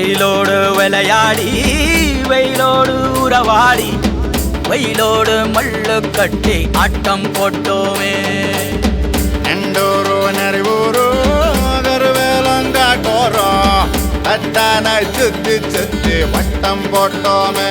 வெயிலோடு விளையாடி வெயிலோடு உறவாடி வெயிலோடு மல்லு கட்டி ஆட்டம் போட்டோமே. எண்டோரோ நறிவோரோ கருவேலங்காட்டோரோ அத்தான சுத்தி சுத்தி வட்டம் போட்டோமே.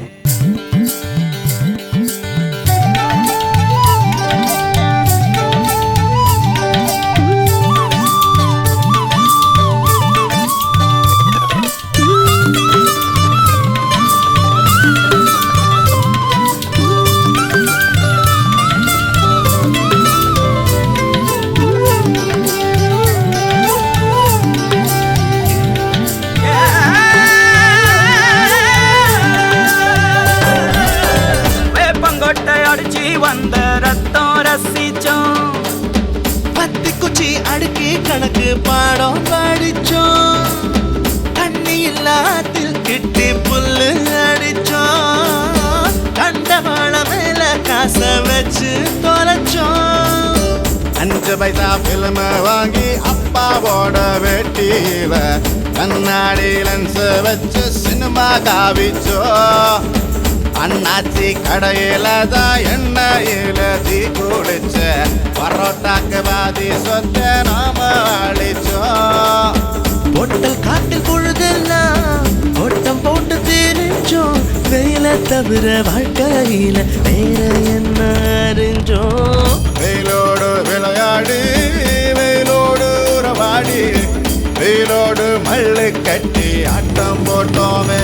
அடுக்கி கணக்கு பாடம் படிச்சோம். தண்ணி இல்லாத்தில் கிட்டி புல்லு அடிச்சோம். கண்டவாழ மேல காச வச்சு தொலைச்சோம். அஞ்சு பைசா பிலிம் வாங்கி அப்பாவோட வெட்டியில கண்ணாடி லென்ஸ் வச்சு சினிமா காவிச்சோம் அண்ணாச்சி கடையில தான் எண்ணெயில தீ குளிச்ச பரோட்டாக்கு பாதி சொத்த நாம அழிச்சோம். பொட்டல் காட்டில் பொழுதெல்லாம் ஓட்டம் போட்டு தெரிஞ்சோம் வெயில தவிர வாழ்க்கையில வேற என்ன அறிஞ்சோம்? வெயிலோடு விளையாடி வெயிலோடு உறவாடி வெயிலோடு மல்லு கட்டி ஆட்டம் போட்டோமே.